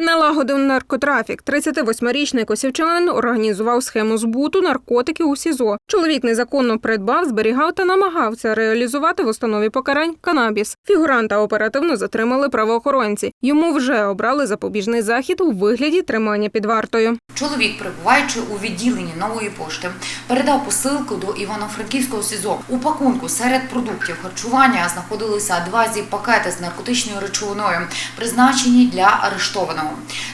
Налагодив наркотрафік. 38-річний косівчанин організував схему збуту наркотиків у СІЗО. Чоловік незаконно придбав, зберігав та намагався реалізувати в установі покарань канабіс. Фігуранта оперативно затримали правоохоронці. Йому вже обрали запобіжний захід у вигляді тримання під вартою. Чоловік, перебуваючи у відділенні нової пошти, передав посилку до Івано-Франківського СІЗО. У пакунку серед продуктів харчування знаходилися два зі пакети з наркотичною речовиною, призначені для арештованого.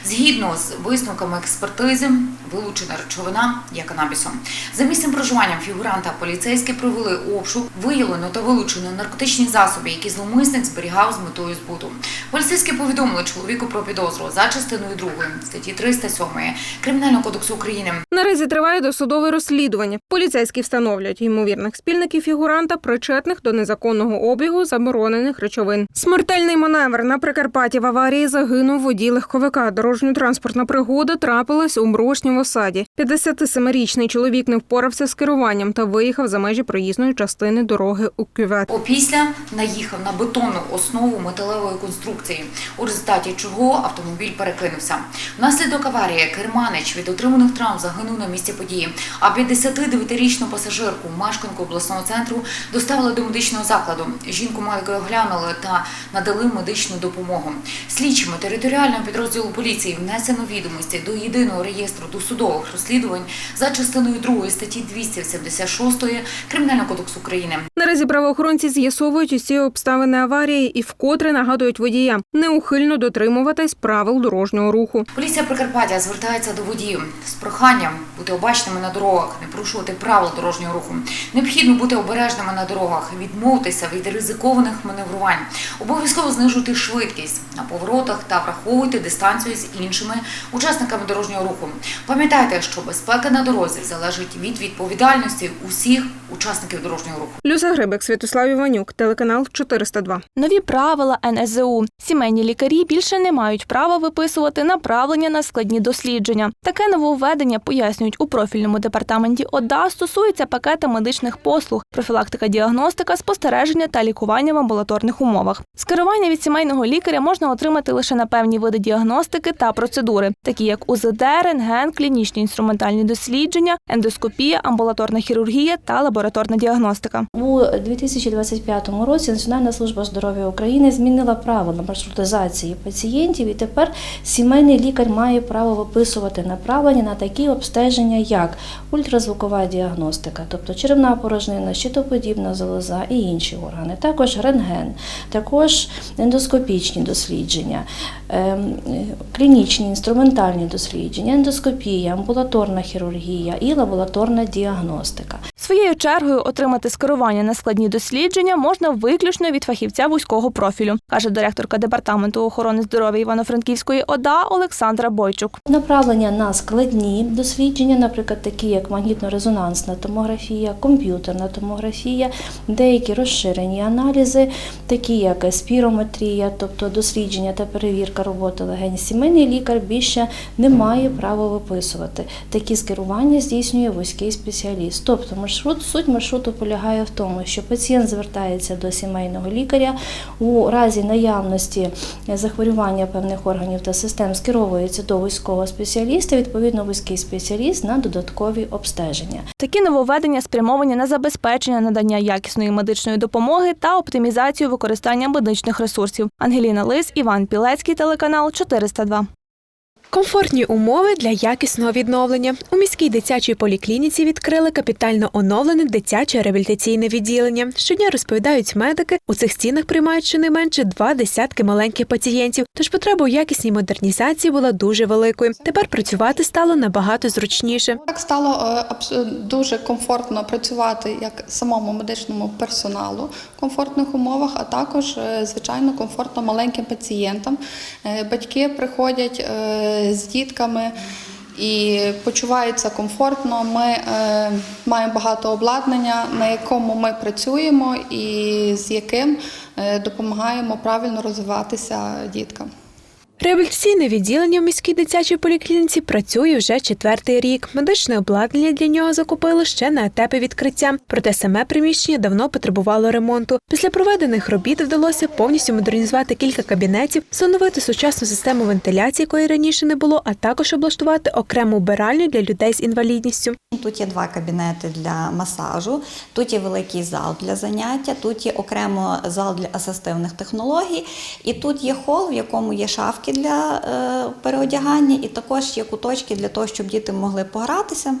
Згідно з висновками експертизи, вилучена речовина є канабісом. За місцем проживання фігуранта поліцейські провели обшук, виявлено та вилучено наркотичні засоби, які зловмисник зберігав з метою збуту. Поліцейські повідомили чоловіку про підозру за частиною 2 статті 307 Кримінального кодексу України. Наразі триває досудове розслідування. Поліцейські встановлюють ймовірних спільників фігуранта, причетних до незаконного обігу заборонених речовин. Смертельний маневр на Прикарпатті в аварії загинув водій легковика. Дорожньо-транспортна пригода трапилась у Мрошньому саді. 57-річний чоловік не впорався з керуванням та виїхав за межі проїзної частини дороги у кювет. Опісля наїхав на бетонну основу металевої конструкції, у результаті чого автомобіль перекинувся. Внаслідок аварії керманич від отриманих травм загинув на місці події. А 59-річну пасажирку, мешканку обласного центру, доставили до медичного закладу. Жінку медики оглянули та надали медичну допомогу. Слідчими територіального підрозділу поліції внесено відомості до єдиного реєстру досудових розслідувань за частиною 2 статті 276 Кримінального кодексу України. Наразі правоохоронці з'ясовують усі обставини аварії і вкотре нагадують водіям неухильно дотримуватись правил дорожнього руху. Поліція Прикарпаття звертається до водіїв з проханням бути обачними на дорогах, не порушувати правил дорожнього руху. Необхідно бути обережними на дорогах, відмовитися від ризикованих маневрувань, обов'язково знижувати швидкість на поворотах та враховуйте дистанцію з іншими учасниками дорожнього руху. Пам'ятайте, що безпека на дорозі залежить від відповідальності усіх учасників дорожнього руху. Люся Грибик, Святослав Іванюк, телеканал 402. Нові правила НСЗУ. Сімейні лікарі більше не мають права виписувати направлення на складні дослідження. Таке нововведення пояснюють у профільному департаменті ОДА стосується пакета медичних послуг, профілактика діагностика, спостереження та лікування в амбулаторних умовах. Скерування від сімейного лікаря можна отримати лише на певні види діагностики та процедури, такі як УЗД, рентген, клінічні інструментальні дослідження, ендоскопія, амбулаторна хірургія та лабораторна діагностика. У 2025 році Національна служба здоров'я України змінила правила маршрутизації пацієнтів, і тепер сімейний лікар має право виписувати направлення на такі обстеження, як ультразвукова діагностика, тобто черевна порожнина, щитоподібна залоза і інші органи, також рентген, також ендоскопічні дослідження, ем, клінічні інструментальні дослідження, ендоскопія, амбулаторна хірургія і лабораторна діагностика. Своєю чергою отримати скерування на складні дослідження можна виключно від фахівця вузького профілю, каже директорка департаменту охорони здоров'я Івано-Франківської ОДА Олександра Бойчук. Направлення на складні дослідження, наприклад, такі як магнітно-резонансна томографія, комп'ютерна томографія, деякі розширені аналізи, такі як спірометрія, тобто дослідження та перевірка роботи легень. Сімейний лікар більше не має права виписувати. Такі скерування здійснює вузький спеціаліст. Тобто маршрут, суть маршруту полягає в тому, що пацієнт звертається до сімейного лікаря у разі наявності захворювання певних органів та систем скеровується до вузького спеціаліста. Відповідно, вузький спеціаліст на додаткові обстеження. Такі нововведення спрямовані на забезпечення надання якісної медичної допомоги та оптимізацію використання медичних ресурсів. Ангеліна Лис, Іван Пілецький, телеканал 402. Комфортні умови для якісного відновлення. У міській дитячій поліклініці відкрили капітально оновлене дитяче реабілітаційне відділення. Щодня розповідають медики, у цих стінах приймають щонайменше два десятки маленьких пацієнтів. Тож потреба у якісній модернізації була дуже великою. Тепер працювати стало набагато зручніше. Так стало е, дуже комфортно працювати як самому медичному персоналу в комфортних умовах, а також, е, звичайно, комфортно маленьким пацієнтам. Е, Батьки приходять е, з дітками. І почуваються комфортно. Ми е, маємо багато обладнання, на якому ми працюємо, і з яким е, допомагаємо правильно розвиватися діткам. Реабілітаційне відділення в міській дитячій поліклініці працює вже четвертий рік. Медичне обладнання для нього закупили ще на етапі відкриття. Проте саме приміщення давно потребувало ремонту. Після проведених робіт вдалося повністю модернізувати кілька кабінетів, встановити сучасну систему вентиляції, якої раніше не було, а також облаштувати окрему вбиральню для людей з інвалідністю. Тут є два кабінети для масажу, тут є великий зал для заняття, тут є окремо зал для асистивних технологій, і тут є хол, в якому є шафки для е, переодягання, і також є куточки для того, щоб діти могли погратися.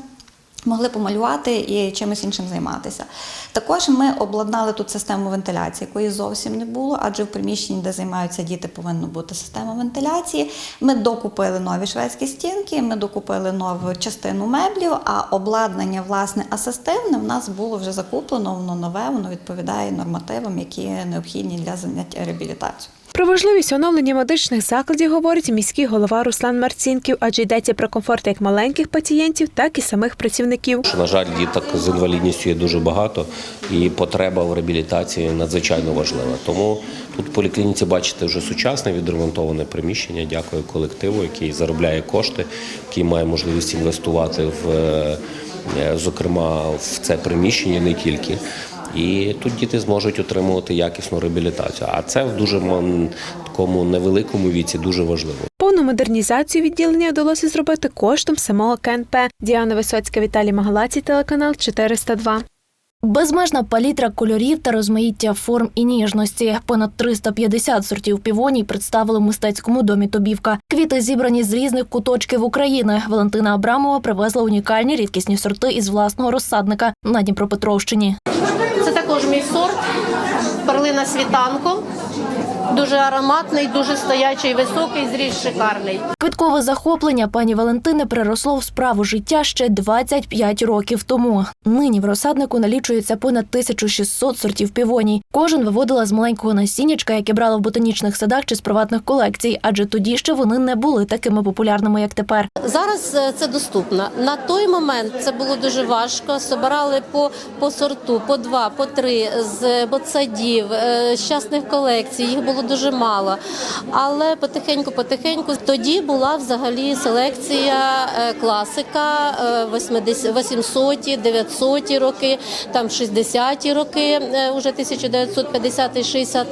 Могли помалювати і чимось іншим займатися. Також ми обладнали тут систему вентиляції, якої зовсім не було, адже в приміщенні, де займаються діти, повинна бути система вентиляції. Ми докупили нові шведські стінки, ми докупили нову частину меблів, а обладнання, власне, асистивне в нас було вже закуплено, воно нове, воно відповідає нормативам, які необхідні для заняття реабілітацією. Про важливість оновлення медичних закладів говорить міський голова Руслан Марцінків, адже йдеться про комфорт як маленьких пацієнтів, так і самих працівників. На жаль, діток з інвалідністю є дуже багато, і потреба в реабілітації надзвичайно важлива. Тому тут в поліклініці бачите вже сучасне відремонтоване приміщення. Дякую колективу, який заробляє кошти, який має можливість інвестувати в, е, зокрема, в це приміщення не тільки. І тут діти зможуть отримувати якісну реабілітацію. А це в дуже такому невеликому віці дуже важливо. Повну модернізацію відділення вдалося зробити коштом самого КНП. Діана Висоцька, Віталій Магалаці, телеканал 402. Безмежна палітра кольорів та розмаїття форм і ніжності. Понад 350 сортів півоній представили в мистецькому домі Тобівка. Квіти зібрані з різних куточків України. Валентина Абрамова привезла унікальні рідкісні сорти із власного розсадника на Дніпропетровщині. Також мій сорт, перлина світанко. Дуже ароматний, дуже стоячий, високий, зріст шикарний. Квіткове захоплення пані Валентини переросло в справу життя ще 25 років тому. Нині в розсаднику налічується понад 1600 сортів півоній. Кожен виводила з маленького насіннячка, яке брала в ботанічних садах чи з приватних колекцій, адже тоді ще вони не були такими популярними, як тепер. Зараз е, це доступно. На той момент це було дуже важко. Собирали по, по сорту, по два, по три з ботсадів, е, з частних колекцій. Їх було дуже мало. Але потихеньку, потихеньку тоді була взагалі селекція е, класика е, 80 800-ті, 900-ті роки, там 60-ті роки, е, уже 1950 60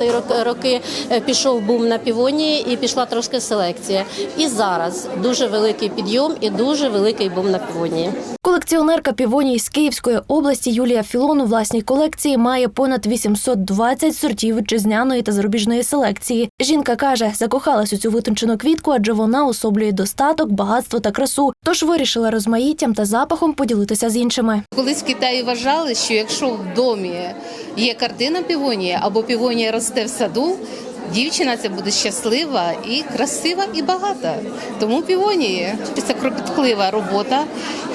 роки е, пішов бум на півонії і пішла трошки селекція. І зараз дуже великий підйом і дуже великий бум на півонії. Колекціонерка півоній з Київської області Юлія Філон у власній колекції має понад 820 сортів вітчизняної та зарубіжної селекції. Жінка каже, закохалась у цю витончену квітку, адже вона особлює достаток, багатство та красу. Тож вирішила розмаїттям та запахом поділитися з іншими. Колись в Китаї вважали, що якщо в домі є картина півонія або півонія росте в саду, дівчина це буде щаслива і красива, і багата. Тому півонії це кропітклива робота,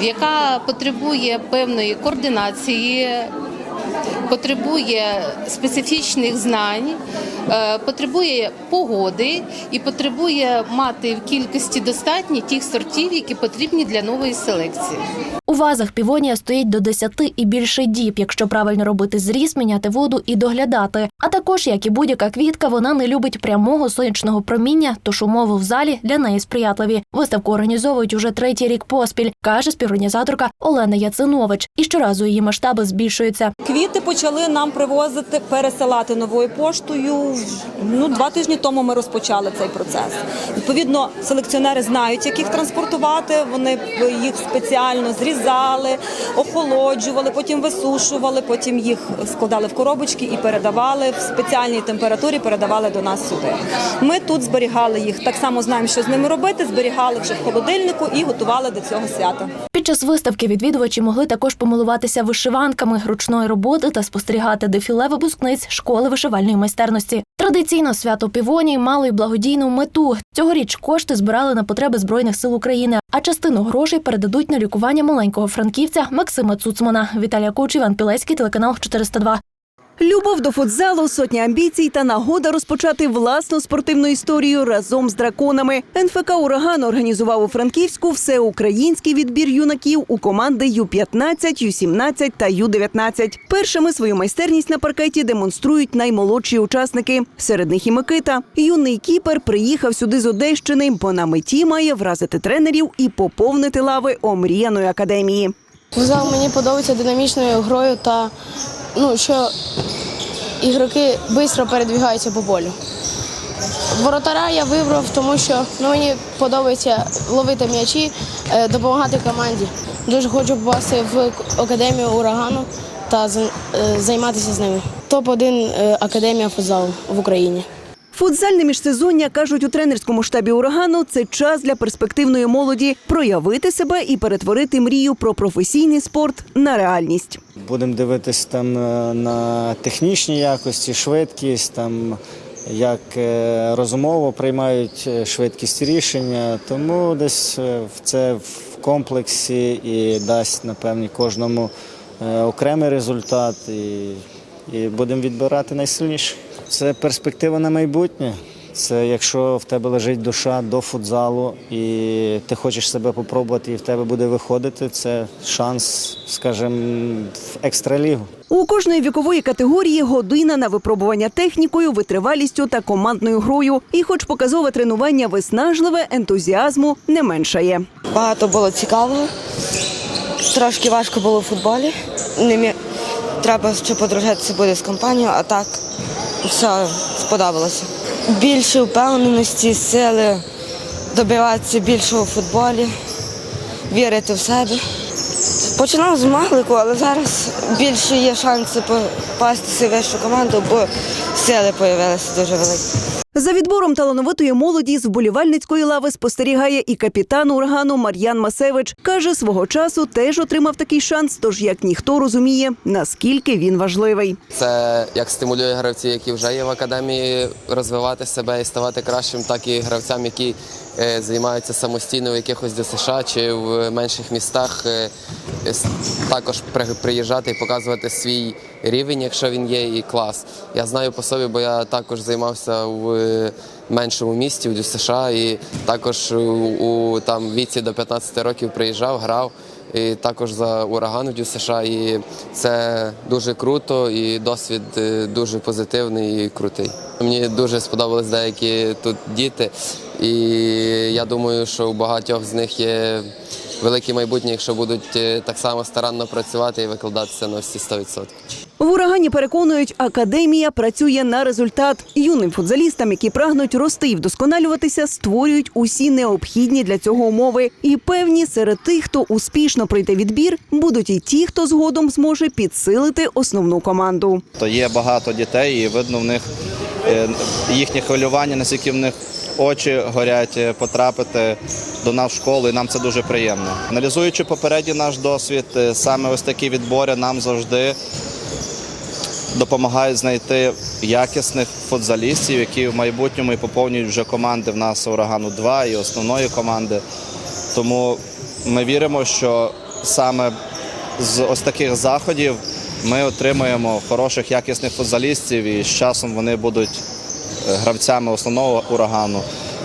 яка потребує певної координації. Потребує специфічних знань, е, потребує погоди і потребує мати в кількості достатні тих сортів, які потрібні для нової селекції. У вазах півонія стоїть до 10 і більше діб, якщо правильно робити зріз, міняти воду і доглядати. А також, як і будь-яка квітка, вона не любить прямого сонячного проміння, тож умови в залі для неї сприятливі. Виставку організовують уже третій рік поспіль, каже співорганізаторка Олена Яцинович. І щоразу її масштаби збільшуються. Квіти почали нам привозити, пересилати новою поштою. Ну, два тижні тому ми розпочали цей процес. Відповідно, селекціонери знають, як їх транспортувати. Вони їх спеціально зрізали, охолоджували, потім висушували, потім їх складали в коробочки і передавали в спеціальній температурі, передавали до нас сюди. Ми тут зберігали їх. Так само знаємо, що з ними робити. Зберігали вже в холодильнику і готували до цього свята. Під час виставки відвідувачі могли також помилуватися вишиванками ручної роботи та спостерігати дефіле випускниць школи вишивальної майстерності. Традиційно свято півоній мало й благодійну мету. Цьогоріч кошти збирали на потреби збройних сил України, а частину грошей передадуть на лікування маленького франківця Максима Цуцмана. Віталія Коуч, Іван Пілецький, телеканал 402. Любов до футзалу, сотня амбіцій та нагода розпочати власну спортивну історію разом з драконами. НФК Ураган організував у Франківську всеукраїнський відбір юнаків у команди Ю-15, Ю-17 та Ю-19. Першими свою майстерність на паркеті демонструють наймолодші учасники. Серед них і Микита. Юний кіпер приїхав сюди з Одещини, бо на меті має вразити тренерів і поповнити лави омріяної академії. Футзал мені подобається динамічною грою та ну, що ігроки швидко передвігаються по полю. Воротара я вибрав, тому що ну, мені подобається ловити м'ячі, е, допомагати команді. Дуже хочу попасти в академію урагану та е, займатися з ними. Топ-1 академія футзалу в Україні. Футзальне міжсезоння кажуть у тренерському штабі урагану. Це час для перспективної молоді проявити себе і перетворити мрію про професійний спорт на реальність. Будемо дивитись там е, на технічні якості, швидкість, там як е, розумово приймають е, швидкість рішення. Тому десь це в комплексі і дасть напевне кожному окремий результат. І, і будемо відбирати найсильніше. Це перспектива на майбутнє. Це якщо в тебе лежить душа до футзалу і ти хочеш себе попробувати, і в тебе буде виходити, це шанс, скажімо, в екстралігу. У кожної вікової категорії година на випробування технікою, витривалістю та командною грою. І, хоч показове тренування виснажливе, ентузіазму не меншає. Багато було цікавого. Трошки важко було в футболі. Не. Треба ще подружитися буде з компанією, а так все сподобалося. Більше впевненості, сили, добиватися більшого в футболі, вірити в себе. Починав з Маглику, але зараз більше є шанси попастися в вищу команду, бо сили з'явилися дуже великі. За відбором талановитої молоді з вболівальницької лави спостерігає і капітан урагану Мар'ян Масевич. Каже, свого часу теж отримав такий шанс, тож як ніхто розуміє, наскільки він важливий. Це як стимулює гравців, які вже є в академії, розвивати себе і ставати кращим, так і гравцям, які займаються самостійно в якихось ДСШ чи в менших містах, е, також приїжджати і показувати свій рівень, якщо він є, і клас. Я знаю по собі, бо я також займався в е, меншому місті, в ДЮСШ, і також у, там віці до 15 років приїжджав, грав. І також за ураган в ДЮСШ, і це дуже круто, і досвід е, дуже позитивний і крутий. Мені дуже сподобались деякі тут діти, і я думаю, що у багатьох з них є велике майбутнє, якщо будуть е, так само старанно працювати і викладатися на всі 100%. В урагані переконують, академія працює на результат. Юним футзалістам, які прагнуть рости і вдосконалюватися, створюють усі необхідні для цього умови. І певні серед тих, хто успішно пройде відбір, будуть і ті, хто згодом зможе підсилити основну команду. То є багато дітей, і видно в них е, їхнє хвилювання, наскільки в них очі горять е, потрапити до нас в школу, і нам це дуже приємно. Аналізуючи попередній наш досвід, е, саме ось такі відбори нам завжди допомагають знайти якісних футзалістів, які в майбутньому і поповнюють вже команди в нас урагану 2 і основної команди. Тому ми віримо, що саме з ось таких заходів ми отримаємо хороших якісних футзалістів, і з часом вони будуть гравцями основного урагану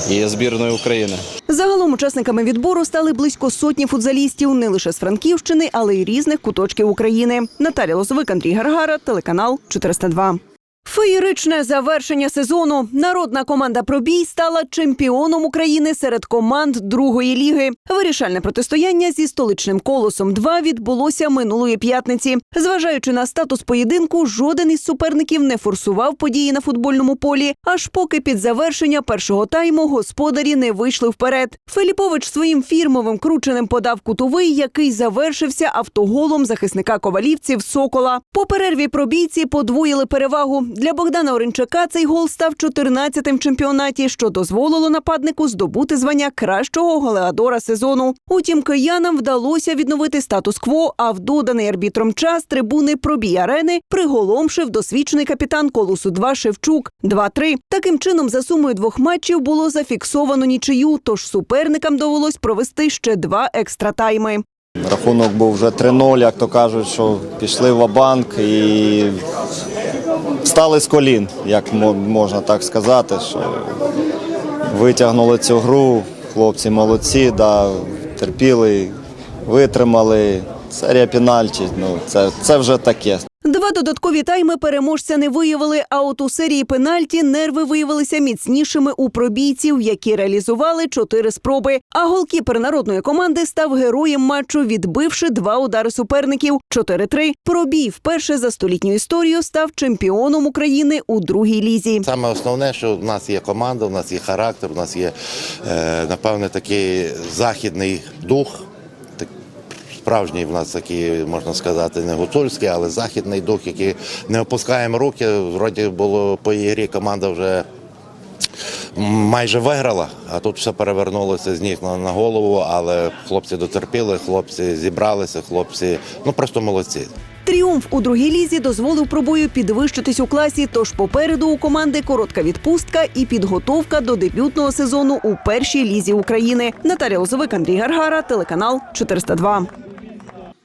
і збірної України. Загалом учасниками відбору стали близько сотні футзалістів не лише з Франківщини, але й різних куточків України. Наталя Лозовик, Андрій Гаргара, телеканал 402. Феєричне завершення сезону. Народна команда Пробій стала чемпіоном України серед команд другої ліги. Вирішальне протистояння зі столичним колосом 2 відбулося минулої п'ятниці. Зважаючи на статус поєдинку, жоден із суперників не форсував події на футбольному полі. Аж поки під завершення першого тайму господарі не вийшли вперед. Филіпович своїм фірмовим крученим подав кутовий, який завершився автоголом захисника ковалівців Сокола. По перерві пробійці подвоїли перевагу. Для Богдана Оренчака цей гол став 14-тим в чемпіонаті, що дозволило нападнику здобути звання кращого голеадора сезону. Утім, киянам вдалося відновити статус-кво, а в доданий арбітром час трибуни пробій арени приголомшив досвідчений капітан колосу 2 Шевчук 2-3. Таким чином, за сумою двох матчів було зафіксовано нічию, тож суперникам довелось провести ще два екстра тайми. Рахунок був вже 3-0, як то кажуть, що пішли в банк і встали з колін, як можна так сказати, що витягнули цю гру. Хлопці молодці, да, терпіли, витримали. Серія пенальті, ну це, це вже таке. Два додаткові тайми переможця не виявили. А от у серії пенальті нерви виявилися міцнішими у пробійців, які реалізували чотири спроби. А голкіпер народної команди став героєм матчу, відбивши два удари суперників. 4-3. Пробій вперше за столітню історію став чемпіоном України у другій лізі. Саме основне, що в нас є команда, в нас є характер, у нас є, е, напевне, такий західний дух. Справжній в нас такий, можна сказати, не гуцульський, але західний дух, який не опускаємо руки. Вроді було по ігрі команда вже майже виграла, а тут все перевернулося з ніг на, голову. Але хлопці дотерпіли, хлопці зібралися, хлопці ну просто молодці. Тріумф у другій лізі дозволив пробою підвищитись у класі. Тож попереду у команди коротка відпустка і підготовка до дебютного сезону у першій лізі України. Наталя Лозовик, Андрій Гаргара, телеканал 402.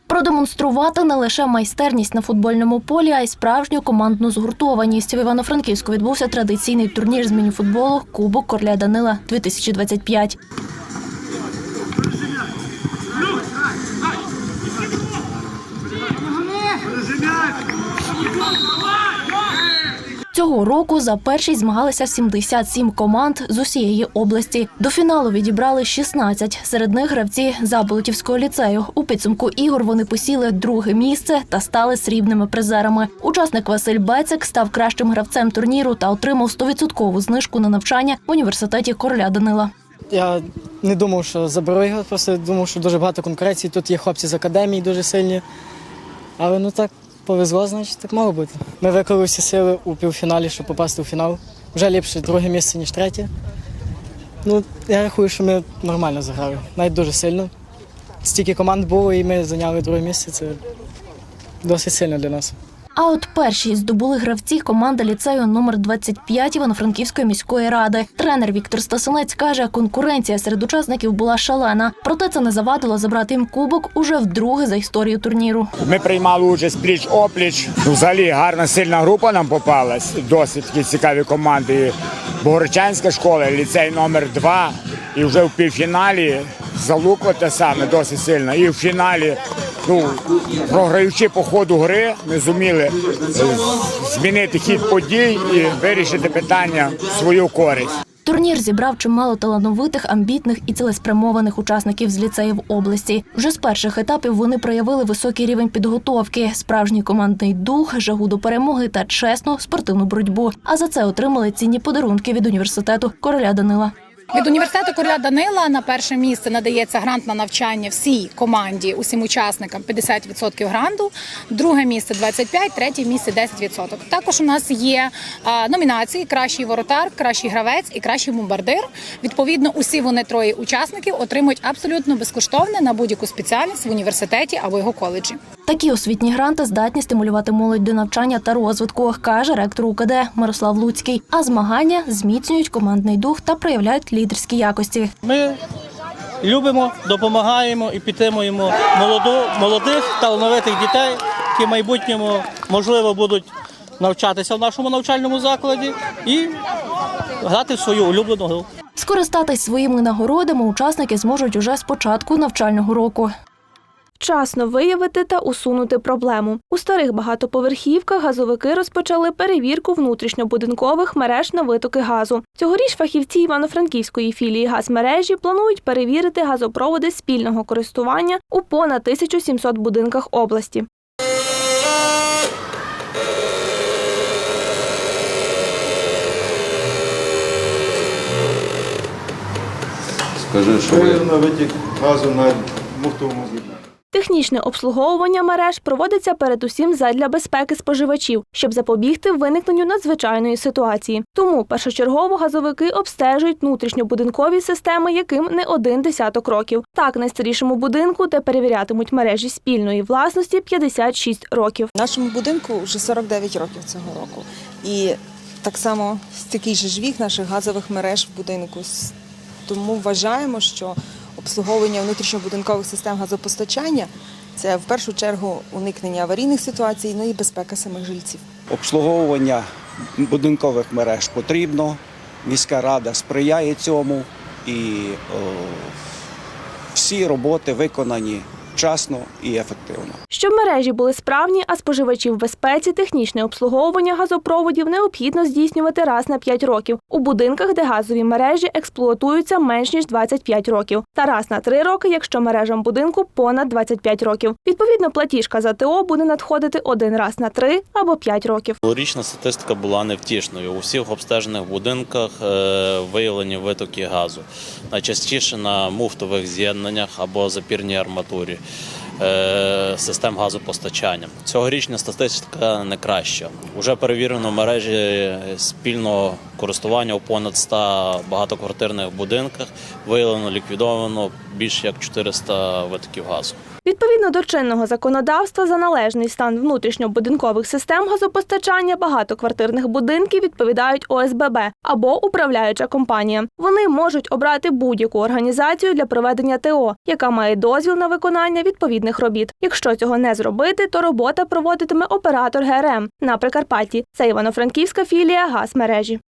Продемонструвати не лише майстерність на футбольному полі, а й справжню командну згуртованість. В Івано-Франківську відбувся традиційний турнір з мініфутболу Кубок Корля Данила 2025. Цього року за першість змагалися 77 команд з усієї області. До фіналу відібрали 16. Серед них гравці Заболотівського ліцею. У підсумку ігор вони посіли друге місце та стали срібними призерами. Учасник Василь Бецик став кращим гравцем турніру та отримав 100% знижку на навчання в університеті короля Данила. Я не думав, що заберу його, просто думав, що дуже багато конкуренції. Тут є хлопці з академії дуже сильні. Але ну так повезло, значить, так мало бути. Ми виклали всі сили у півфіналі, щоб попасти у фінал. Вже ліпше друге місце, ніж третє. Ну, я рахую, що ми нормально заграли, навіть дуже сильно. Стільки команд було, і ми зайняли друге місце. Це досить сильно для нас. А от перші здобули гравці команди ліцею номер 25 Івано-Франківської міської ради. Тренер Віктор Стасинець каже, конкуренція серед учасників була шалена. Проте це не завадило забрати їм кубок уже вдруге за історію турніру. Ми приймали участь пліч опліч. Ну, взагалі гарна сильна група нам попалась. Досить цікаві команди. Богорчанська школа, ліцей номер 2 І вже в півфіналі залуква те саме досить сильно. І в фіналі, ну, програючи по ходу гри, ми зуміли е, змінити хід подій і вирішити питання в свою користь. Турнір зібрав чимало талановитих, амбітних і цілеспрямованих учасників з ліцеїв області. Вже з перших етапів вони проявили високий рівень підготовки, справжній командний дух, жагу до перемоги та чесну спортивну боротьбу. А за це отримали цінні подарунки від університету короля Данила. Від університету Короля Данила на перше місце надається грант на навчання всій команді, усім учасникам 50% гранту. Друге місце 25%, третє місце 10%. Також у нас є номінації Кращий воротар, кращий гравець і кращий бомбардир. Відповідно, усі вони троє учасників отримують абсолютно безкоштовне на будь-яку спеціальність в університеті або його коледжі. Такі освітні гранти здатні стимулювати молодь до навчання та розвитку, каже ректор УКД Мирослав Луцький. А змагання зміцнюють командний дух та проявляють лідерські якості. Ми любимо, допомагаємо і підтримуємо молоду, молодих талановитих дітей, які в майбутньому можливо будуть навчатися в нашому навчальному закладі і грати в свою улюблену гру. Скористатись своїми нагородами учасники зможуть уже з початку навчального року. Вчасно виявити та усунути проблему. У старих багатоповерхівках газовики розпочали перевірку внутрішньобудинкових мереж на витоки газу. Цьогоріч фахівці Івано-Франківської філії газмережі планують перевірити газопроводи спільного користування у понад 1700 будинках області. Скажи, що на витік газу на муфтовому з'єднанні. Технічне обслуговування мереж проводиться передусім задля безпеки споживачів, щоб запобігти виникненню надзвичайної ситуації. Тому першочергово газовики обстежують внутрішньобудинкові системи, яким не один десяток років. Так, найстарішому будинку, де перевірятимуть мережі спільної власності 56 років. Нашому будинку вже 49 років цього року. І так само же ж вік наших газових мереж в будинку. Тому вважаємо, що обслуговування внутрішньобудинкових систем газопостачання це в першу чергу уникнення аварійних ситуацій, ну і безпека самих жильців. обслуговування будинкових мереж потрібно. Міська рада сприяє цьому і о, всі роботи виконані вчасно і ефективно. Щоб мережі були справні, а споживачі в безпеці, технічне обслуговування газопроводів необхідно здійснювати раз на 5 років у будинках, де газові мережі експлуатуються менш ніж 25 років, та раз на 3 роки, якщо мережам будинку понад 25 років. Відповідно, платіжка за ТО буде надходити один раз на 3 або 5 років. Річна статистика була невтішною. У всіх обстежених будинках е, виявлені витоки газу. Найчастіше на муфтових з'єднаннях або запірній арматурі систем газопостачання. Цьогорічна статистика не краща. Уже перевірено мережі спільного користування у понад 100 багатоквартирних будинках. Виявлено ліквідовано більше як 400 витоків газу. Відповідно до чинного законодавства, за належний стан внутрішньобудинкових систем газопостачання багатоквартирних будинків відповідають ОСББ або управляюча компанія. Вони можуть обрати будь-яку організацію для проведення ТО, яка має дозвіл на виконання відповідних робіт. Якщо цього не зробити, то робота проводитиме оператор ГРМ на Прикарпатті. Це Івано-Франківська філія газмережі.